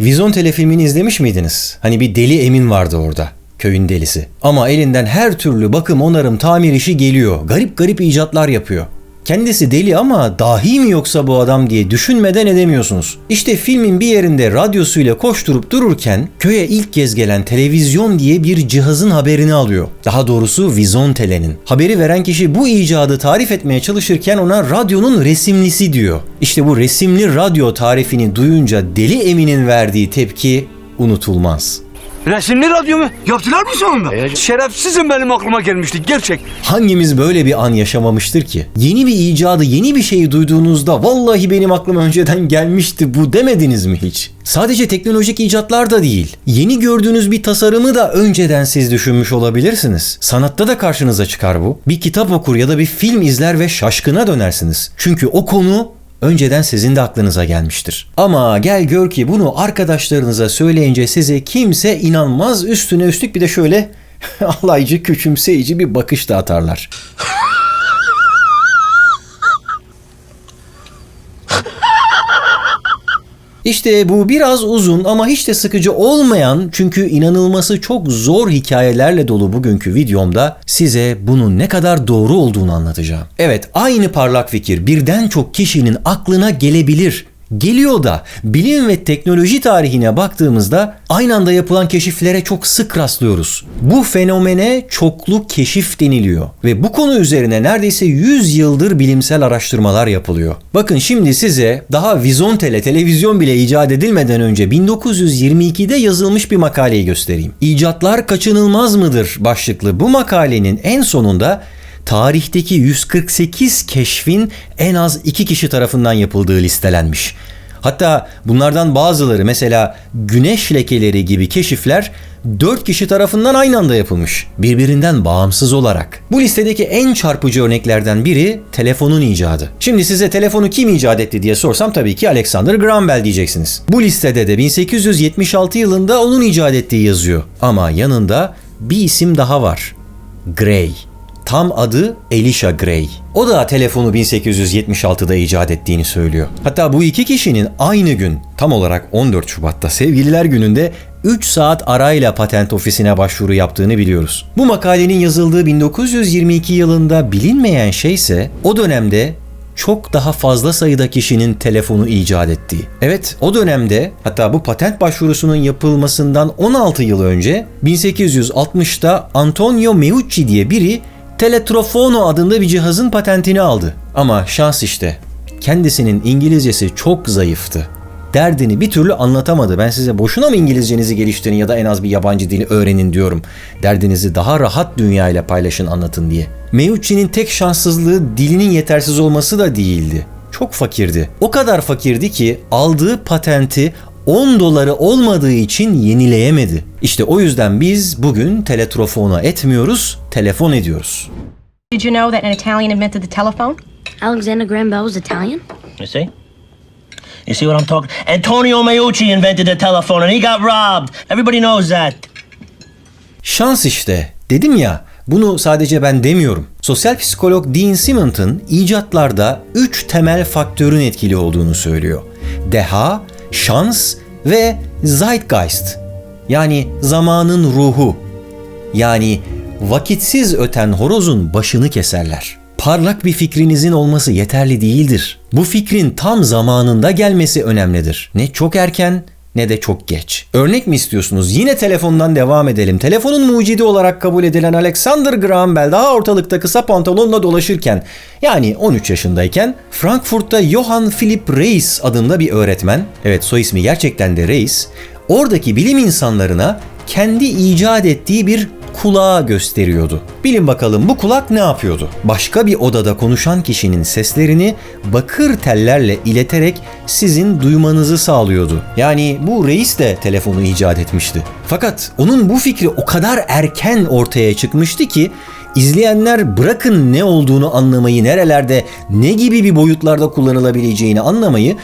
Vizon telefilmini izlemiş miydiniz? Hani bir deli Emin vardı orada. Köyün delisi. Ama elinden her türlü bakım, onarım, tamir işi geliyor. Garip garip icatlar yapıyor. Kendisi deli ama dahi mi yoksa bu adam diye düşünmeden edemiyorsunuz. İşte filmin bir yerinde radyosuyla koşturup dururken köye ilk kez gelen televizyon diye bir cihazın haberini alıyor. Daha doğrusu Vizontele'nin. Haberi veren kişi bu icadı tarif etmeye çalışırken ona radyonun resimlisi diyor. İşte bu resimli radyo tarifini duyunca deli Emin'in verdiği tepki unutulmaz. Resimli radyo mu? Yaptılar mı sonunda? Şerefsizim benim aklıma gelmişti gerçek. Hangimiz böyle bir an yaşamamıştır ki? Yeni bir icadı, yeni bir şeyi duyduğunuzda vallahi benim aklıma önceden gelmişti bu demediniz mi hiç? Sadece teknolojik icatlar da değil. Yeni gördüğünüz bir tasarımı da önceden siz düşünmüş olabilirsiniz. Sanatta da karşınıza çıkar bu. Bir kitap okur ya da bir film izler ve şaşkına dönersiniz. Çünkü o konu önceden sizin de aklınıza gelmiştir. Ama gel gör ki bunu arkadaşlarınıza söyleyince size kimse inanmaz üstüne üstlük bir de şöyle alaycı küçümseyici bir bakış da atarlar. İşte bu biraz uzun ama hiç de sıkıcı olmayan çünkü inanılması çok zor hikayelerle dolu bugünkü videomda size bunun ne kadar doğru olduğunu anlatacağım. Evet aynı parlak fikir birden çok kişinin aklına gelebilir. Geliyor da bilim ve teknoloji tarihine baktığımızda aynı anda yapılan keşiflere çok sık rastlıyoruz. Bu fenomene çoklu keşif deniliyor ve bu konu üzerine neredeyse 100 yıldır bilimsel araştırmalar yapılıyor. Bakın şimdi size daha vizontele televizyon bile icat edilmeden önce 1922'de yazılmış bir makaleyi göstereyim. İcatlar kaçınılmaz mıdır başlıklı bu makalenin en sonunda tarihteki 148 keşfin en az 2 kişi tarafından yapıldığı listelenmiş. Hatta bunlardan bazıları mesela güneş lekeleri gibi keşifler 4 kişi tarafından aynı anda yapılmış. Birbirinden bağımsız olarak. Bu listedeki en çarpıcı örneklerden biri telefonun icadı. Şimdi size telefonu kim icat etti diye sorsam tabii ki Alexander Graham Bell diyeceksiniz. Bu listede de 1876 yılında onun icat ettiği yazıyor. Ama yanında bir isim daha var. Gray. Tam adı Elisha Gray. O da telefonu 1876'da icat ettiğini söylüyor. Hatta bu iki kişinin aynı gün tam olarak 14 Şubat'ta Sevgililer Günü'nde 3 saat arayla patent ofisine başvuru yaptığını biliyoruz. Bu makalenin yazıldığı 1922 yılında bilinmeyen şey ise o dönemde çok daha fazla sayıda kişinin telefonu icat ettiği. Evet o dönemde hatta bu patent başvurusunun yapılmasından 16 yıl önce 1860'ta Antonio Meucci diye biri Teletrofono adında bir cihazın patentini aldı. Ama şans işte. Kendisinin İngilizcesi çok zayıftı. Derdini bir türlü anlatamadı. Ben size boşuna mı İngilizcenizi geliştirin ya da en az bir yabancı dili öğrenin diyorum. Derdinizi daha rahat dünya ile paylaşın anlatın diye. Meucci'nin tek şanssızlığı dilinin yetersiz olması da değildi. Çok fakirdi. O kadar fakirdi ki aldığı patenti 10 doları olmadığı için yenileyemedi. İşte o yüzden biz bugün teletrofona etmiyoruz, telefon ediyoruz. Did you know that an Italian invented the telephone? Alexander Graham Bell was Italian? You see? You see what I'm talking? Antonio Meucci invented the telephone and he got robbed. Everybody knows that. Şans işte. Dedim ya, bunu sadece ben demiyorum. Sosyal psikolog Dean Simonton icatlarda 3 temel faktörün etkili olduğunu söylüyor. Deha, şans ve zeitgeist. Yani zamanın ruhu. Yani vakitsiz öten horozun başını keserler. Parlak bir fikrinizin olması yeterli değildir. Bu fikrin tam zamanında gelmesi önemlidir. Ne çok erken ne de çok geç. Örnek mi istiyorsunuz? Yine telefondan devam edelim. Telefonun mucidi olarak kabul edilen Alexander Graham Bell daha ortalıkta kısa pantolonla dolaşırken yani 13 yaşındayken Frankfurt'ta Johann Philipp Reis adında bir öğretmen, evet soy ismi gerçekten de Reis, oradaki bilim insanlarına kendi icat ettiği bir kulağı gösteriyordu. Bilin bakalım bu kulak ne yapıyordu? Başka bir odada konuşan kişinin seslerini bakır tellerle ileterek sizin duymanızı sağlıyordu. Yani bu reis de telefonu icat etmişti. Fakat onun bu fikri o kadar erken ortaya çıkmıştı ki İzleyenler bırakın ne olduğunu anlamayı, nerelerde, ne gibi bir boyutlarda kullanılabileceğini anlamayı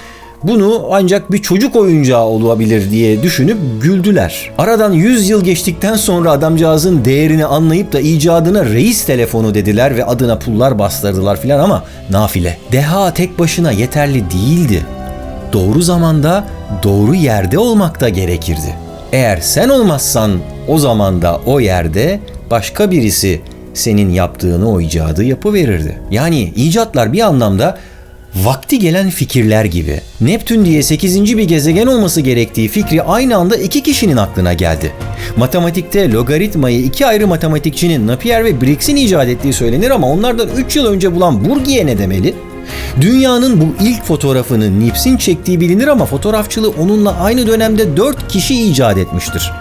bunu ancak bir çocuk oyuncağı olabilir diye düşünüp güldüler. Aradan 100 yıl geçtikten sonra adamcağızın değerini anlayıp da icadına reis telefonu dediler ve adına pullar bastırdılar filan ama nafile. Deha tek başına yeterli değildi. doğru zamanda, doğru yerde olmak da gerekirdi. Eğer sen olmazsan o zamanda o yerde başka birisi senin yaptığını o icadı yapıverirdi. Yani icatlar bir anlamda vakti gelen fikirler gibi. Neptün diye 8. bir gezegen olması gerektiği fikri aynı anda iki kişinin aklına geldi. Matematikte logaritmayı iki ayrı matematikçinin Napier ve Briggs'in icat ettiği söylenir ama onlardan 3 yıl önce bulan Bourdieu ne demeli? Dünyanın bu ilk fotoğrafını Nips'in çektiği bilinir ama fotoğrafçılığı onunla aynı dönemde 4 kişi icat etmiştir.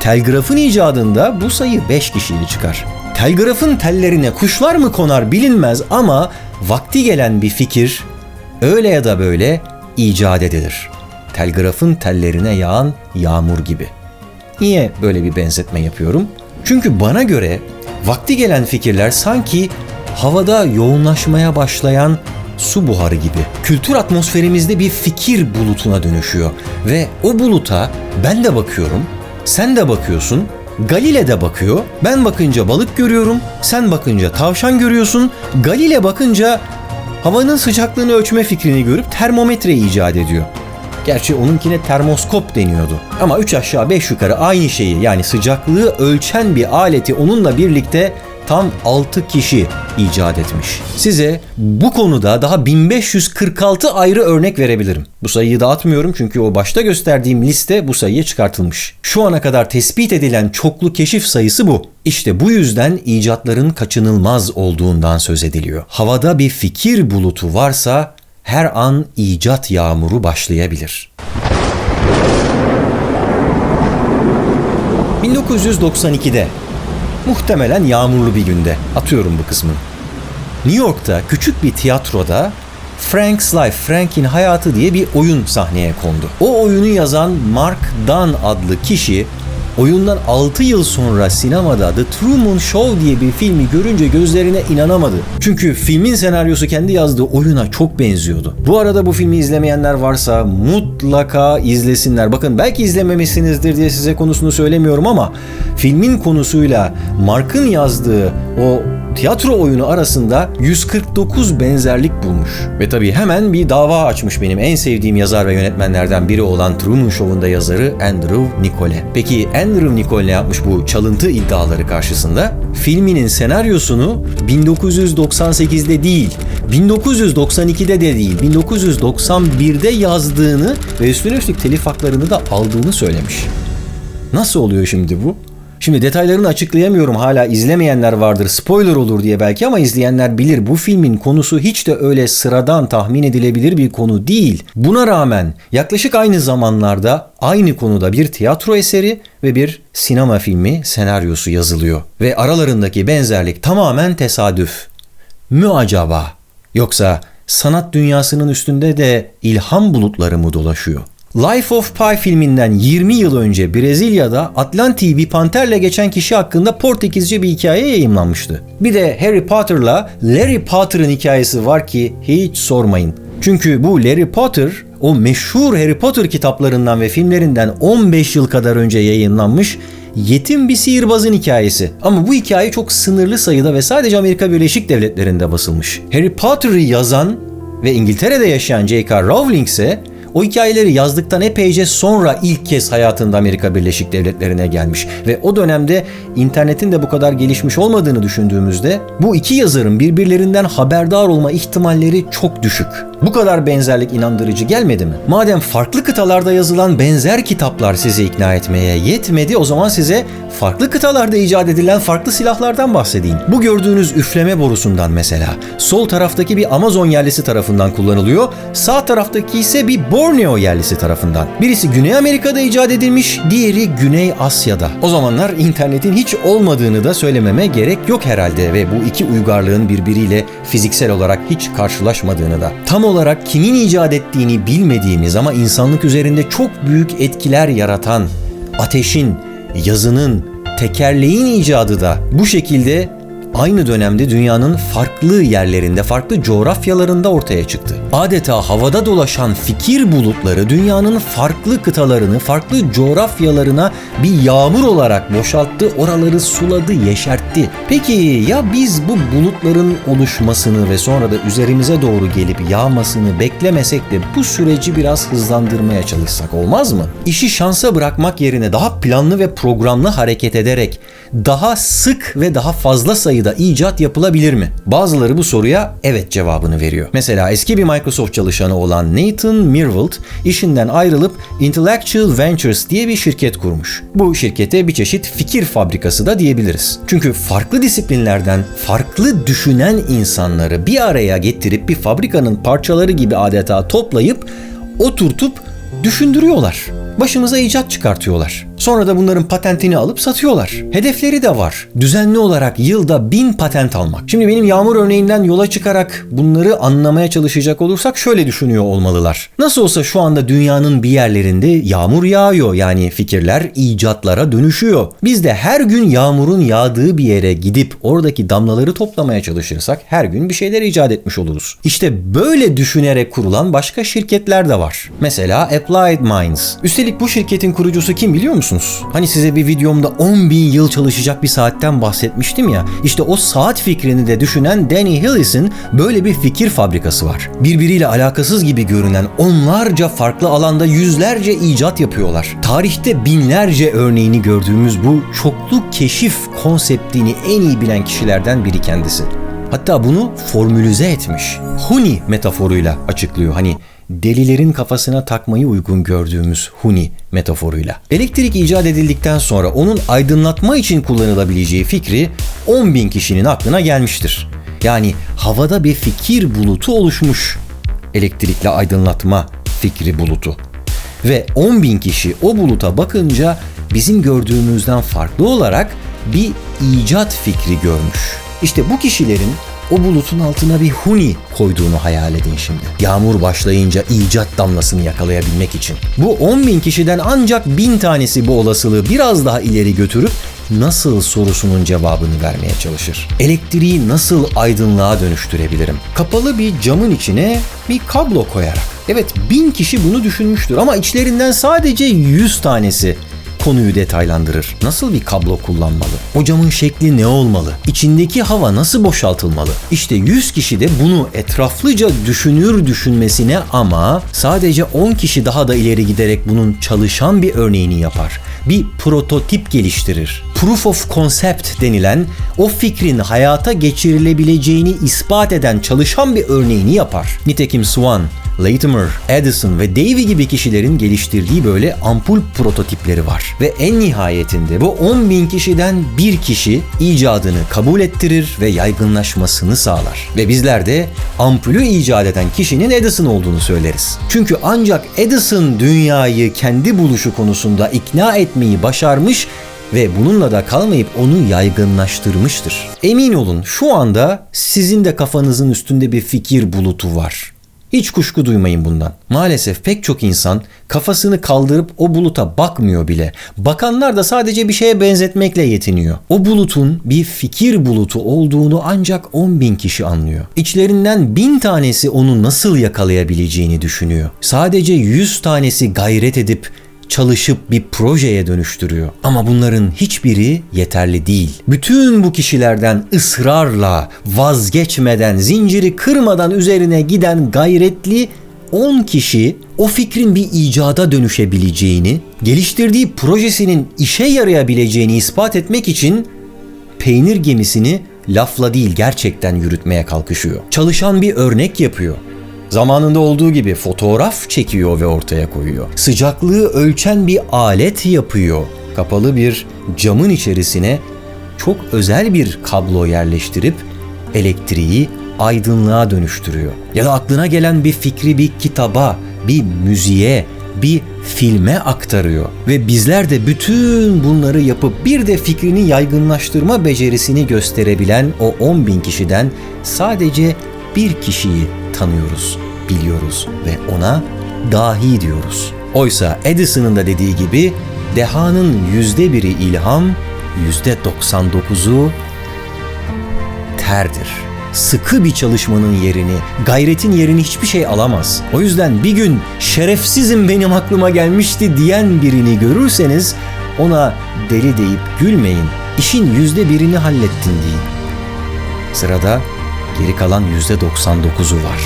Telgrafın icadında bu sayı 5 kişiyle çıkar. Telgrafın tellerine kuşlar mı konar bilinmez ama vakti gelen bir fikir öyle ya da böyle icat edilir. Telgrafın tellerine yağan yağmur gibi. Niye böyle bir benzetme yapıyorum? Çünkü bana göre vakti gelen fikirler sanki havada yoğunlaşmaya başlayan su buharı gibi. Kültür atmosferimizde bir fikir bulutuna dönüşüyor ve o buluta ben de bakıyorum, sen de bakıyorsun, Galile de bakıyor. Ben bakınca balık görüyorum, sen bakınca tavşan görüyorsun. Galile bakınca havanın sıcaklığını ölçme fikrini görüp termometre icat ediyor. Gerçi onunkine termoskop deniyordu. Ama 3 aşağı 5 yukarı aynı şeyi yani sıcaklığı ölçen bir aleti onunla birlikte tam 6 kişi icat etmiş. Size bu konuda daha 1546 ayrı örnek verebilirim. Bu sayıyı dağıtmıyorum çünkü o başta gösterdiğim liste bu sayıya çıkartılmış. Şu ana kadar tespit edilen çoklu keşif sayısı bu. İşte bu yüzden icatların kaçınılmaz olduğundan söz ediliyor. Havada bir fikir bulutu varsa her an icat yağmuru başlayabilir. 1992'de muhtemelen yağmurlu bir günde atıyorum bu kısmını. New York'ta küçük bir tiyatroda Frank's Life, Frank'in hayatı diye bir oyun sahneye kondu. O oyunu yazan Mark Dunn adlı kişi oyundan 6 yıl sonra sinemada The Truman Show diye bir filmi görünce gözlerine inanamadı. Çünkü filmin senaryosu kendi yazdığı oyuna çok benziyordu. Bu arada bu filmi izlemeyenler varsa mutlaka izlesinler. Bakın belki izlememişsinizdir diye size konusunu söylemiyorum ama filmin konusuyla Mark'ın yazdığı o tiyatro oyunu arasında 149 benzerlik bulmuş. Ve tabii hemen bir dava açmış benim en sevdiğim yazar ve yönetmenlerden biri olan Truman Show'un yazarı Andrew Nicole. Peki Andrew Nicole ne yapmış bu çalıntı iddiaları karşısında? Filminin senaryosunu 1998'de değil, 1992'de de değil, 1991'de yazdığını ve üstüne üstlük telif haklarını da aldığını söylemiş. Nasıl oluyor şimdi bu? Şimdi detaylarını açıklayamıyorum hala izlemeyenler vardır spoiler olur diye belki ama izleyenler bilir bu filmin konusu hiç de öyle sıradan tahmin edilebilir bir konu değil. Buna rağmen yaklaşık aynı zamanlarda aynı konuda bir tiyatro eseri ve bir sinema filmi senaryosu yazılıyor. Ve aralarındaki benzerlik tamamen tesadüf. Mü acaba? Yoksa sanat dünyasının üstünde de ilham bulutları mı dolaşıyor? Life of Pi filminden 20 yıl önce Brezilya'da Atlantik'i bir panterle geçen kişi hakkında Portekizce bir hikaye yayımlanmıştı. Bir de Harry Potter'la Larry Potter'ın hikayesi var ki hiç sormayın. Çünkü bu Larry Potter o meşhur Harry Potter kitaplarından ve filmlerinden 15 yıl kadar önce yayınlanmış yetim bir sihirbazın hikayesi. Ama bu hikaye çok sınırlı sayıda ve sadece Amerika Birleşik Devletleri'nde basılmış. Harry Potter'ı yazan ve İngiltere'de yaşayan J.K. Rowling ise o hikayeleri yazdıktan epeyce sonra ilk kez hayatında Amerika Birleşik Devletleri'ne gelmiş ve o dönemde internetin de bu kadar gelişmiş olmadığını düşündüğümüzde bu iki yazarın birbirlerinden haberdar olma ihtimalleri çok düşük. Bu kadar benzerlik inandırıcı gelmedi mi? Madem farklı kıtalarda yazılan benzer kitaplar sizi ikna etmeye yetmedi o zaman size farklı kıtalarda icat edilen farklı silahlardan bahsedeyim. Bu gördüğünüz üfleme borusundan mesela. Sol taraftaki bir Amazon yerlisi tarafından kullanılıyor. Sağ taraftaki ise bir Borneo yerlisi tarafından. Birisi Güney Amerika'da icat edilmiş, diğeri Güney Asya'da. O zamanlar internetin hiç olmadığını da söylememe gerek yok herhalde ve bu iki uygarlığın birbiriyle fiziksel olarak hiç karşılaşmadığını da. Tam olarak kimin icat ettiğini bilmediğimiz ama insanlık üzerinde çok büyük etkiler yaratan ateşin, yazının, tekerleğin icadı da bu şekilde aynı dönemde dünyanın farklı yerlerinde, farklı coğrafyalarında ortaya çıktı. Adeta havada dolaşan fikir bulutları dünyanın farklı kıtalarını, farklı coğrafyalarına bir yağmur olarak boşalttı, oraları suladı, yeşertti. Peki ya biz bu bulutların oluşmasını ve sonra da üzerimize doğru gelip yağmasını beklemesek de bu süreci biraz hızlandırmaya çalışsak olmaz mı? İşi şansa bırakmak yerine daha planlı ve programlı hareket ederek daha sık ve daha fazla sayıda icat yapılabilir mi? Bazıları bu soruya evet cevabını veriyor. Mesela eski bir Microsoft çalışanı olan Nathan Myhrvold işinden ayrılıp Intellectual Ventures diye bir şirket kurmuş. Bu şirkete bir çeşit fikir fabrikası da diyebiliriz. Çünkü farklı disiplinlerden farklı düşünen insanları bir araya getirip bir fabrikanın parçaları gibi adeta toplayıp oturtup düşündürüyorlar. Başımıza icat çıkartıyorlar. Sonra da bunların patentini alıp satıyorlar. Hedefleri de var. Düzenli olarak yılda bin patent almak. Şimdi benim yağmur örneğinden yola çıkarak bunları anlamaya çalışacak olursak şöyle düşünüyor olmalılar. Nasıl olsa şu anda dünyanın bir yerlerinde yağmur yağıyor. Yani fikirler icatlara dönüşüyor. Biz de her gün yağmurun yağdığı bir yere gidip oradaki damlaları toplamaya çalışırsak her gün bir şeyler icat etmiş oluruz. İşte böyle düşünerek kurulan başka şirketler de var. Mesela Applied Minds. Üstelik bu şirketin kurucusu kim biliyor musunuz? Hani size bir videomda 10 bin yıl çalışacak bir saatten bahsetmiştim ya. İşte o saat fikrini de düşünen Danny Hillis'in böyle bir fikir fabrikası var. Birbiriyle alakasız gibi görünen onlarca farklı alanda yüzlerce icat yapıyorlar. Tarihte binlerce örneğini gördüğümüz bu çoklu keşif konseptini en iyi bilen kişilerden biri kendisi. Hatta bunu formülize etmiş. Huni metaforuyla açıklıyor. Hani delilerin kafasına takmayı uygun gördüğümüz Huni metaforuyla. Elektrik icat edildikten sonra onun aydınlatma için kullanılabileceği fikri 10 bin kişinin aklına gelmiştir. Yani havada bir fikir bulutu oluşmuş. Elektrikli aydınlatma fikri bulutu. Ve 10 bin kişi o buluta bakınca bizim gördüğümüzden farklı olarak bir icat fikri görmüş. İşte bu kişilerin o bulutun altına bir huni koyduğunu hayal edin şimdi. Yağmur başlayınca icat damlasını yakalayabilmek için. Bu 10 bin kişiden ancak bin tanesi bu olasılığı biraz daha ileri götürüp nasıl sorusunun cevabını vermeye çalışır. Elektriği nasıl aydınlığa dönüştürebilirim? Kapalı bir camın içine bir kablo koyarak. Evet bin kişi bunu düşünmüştür ama içlerinden sadece 100 tanesi konuyu detaylandırır. Nasıl bir kablo kullanmalı? O camın şekli ne olmalı? İçindeki hava nasıl boşaltılmalı? İşte 100 kişi de bunu etraflıca düşünür düşünmesine ama sadece 10 kişi daha da ileri giderek bunun çalışan bir örneğini yapar. Bir prototip geliştirir. Proof of concept denilen o fikrin hayata geçirilebileceğini ispat eden çalışan bir örneğini yapar. Nitekim Swan, Latimer, Edison ve Davy gibi kişilerin geliştirdiği böyle ampul prototipleri var. Ve en nihayetinde bu 10 bin kişiden bir kişi icadını kabul ettirir ve yaygınlaşmasını sağlar. Ve bizler de ampulü icat eden kişinin Edison olduğunu söyleriz. Çünkü ancak Edison dünyayı kendi buluşu konusunda ikna etmeyi başarmış ve bununla da kalmayıp onu yaygınlaştırmıştır. Emin olun şu anda sizin de kafanızın üstünde bir fikir bulutu var. Hiç kuşku duymayın bundan. Maalesef pek çok insan kafasını kaldırıp o buluta bakmıyor bile. Bakanlar da sadece bir şeye benzetmekle yetiniyor. O bulutun bir fikir bulutu olduğunu ancak 10 bin kişi anlıyor. İçlerinden bin tanesi onu nasıl yakalayabileceğini düşünüyor. Sadece 100 tanesi gayret edip çalışıp bir projeye dönüştürüyor. Ama bunların hiçbiri yeterli değil. Bütün bu kişilerden ısrarla, vazgeçmeden, zinciri kırmadan üzerine giden gayretli 10 kişi o fikrin bir icada dönüşebileceğini, geliştirdiği projesinin işe yarayabileceğini ispat etmek için peynir gemisini lafla değil gerçekten yürütmeye kalkışıyor. Çalışan bir örnek yapıyor. Zamanında olduğu gibi fotoğraf çekiyor ve ortaya koyuyor. Sıcaklığı ölçen bir alet yapıyor. Kapalı bir camın içerisine çok özel bir kablo yerleştirip elektriği aydınlığa dönüştürüyor. Ya da aklına gelen bir fikri bir kitaba, bir müziğe, bir filme aktarıyor. Ve bizler de bütün bunları yapıp bir de fikrini yaygınlaştırma becerisini gösterebilen o 10 bin kişiden sadece bir kişiyi tanıyoruz, biliyoruz ve ona dahi diyoruz. Oysa Edison'ın da dediği gibi dehanın yüzde biri ilham, yüzde 99'u terdir. Sıkı bir çalışmanın yerini, gayretin yerini hiçbir şey alamaz. O yüzden bir gün şerefsizim benim aklıma gelmişti diyen birini görürseniz ona deli deyip gülmeyin. İşin yüzde birini hallettin deyin. Sırada geri kalan yüzde 99'u var.